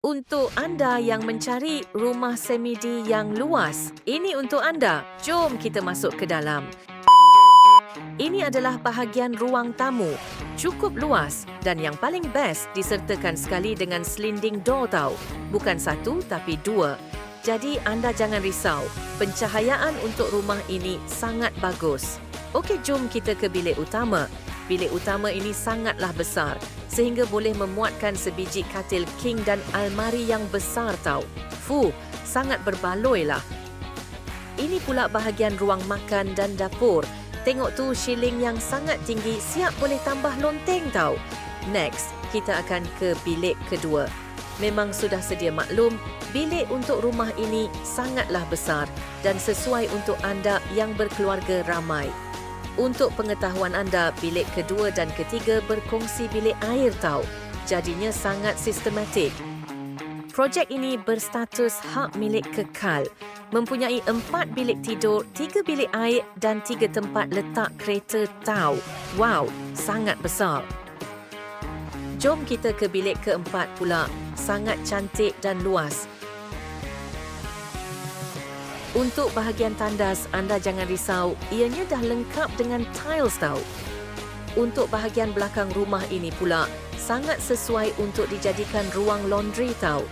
Untuk anda yang mencari rumah semidi yang luas, ini untuk anda. Jom kita masuk ke dalam. Ini adalah bahagian ruang tamu. Cukup luas dan yang paling best disertakan sekali dengan sliding door tau. Bukan satu tapi dua. Jadi anda jangan risau. Pencahayaan untuk rumah ini sangat bagus. Okey, jom kita ke bilik utama. Bilik utama ini sangatlah besar sehingga boleh memuatkan sebiji katil king dan almari yang besar tau. Fuh, sangat berbaloi lah. Ini pula bahagian ruang makan dan dapur. Tengok tu shilling yang sangat tinggi siap boleh tambah lonteng tau. Next, kita akan ke bilik kedua. Memang sudah sedia maklum, bilik untuk rumah ini sangatlah besar dan sesuai untuk anda yang berkeluarga ramai. Untuk pengetahuan anda, bilik kedua dan ketiga berkongsi bilik air tau. Jadinya sangat sistematik. Projek ini berstatus hak milik kekal. Mempunyai empat bilik tidur, tiga bilik air dan tiga tempat letak kereta tau. Wow, sangat besar. Jom kita ke bilik keempat pula. Sangat cantik dan luas. Untuk bahagian tandas, anda jangan risau. Ianya dah lengkap dengan tiles tau. Untuk bahagian belakang rumah ini pula, sangat sesuai untuk dijadikan ruang laundry tau.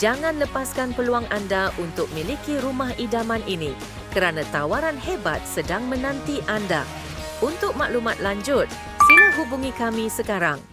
Jangan lepaskan peluang anda untuk miliki rumah idaman ini kerana tawaran hebat sedang menanti anda. Untuk maklumat lanjut, sila hubungi kami sekarang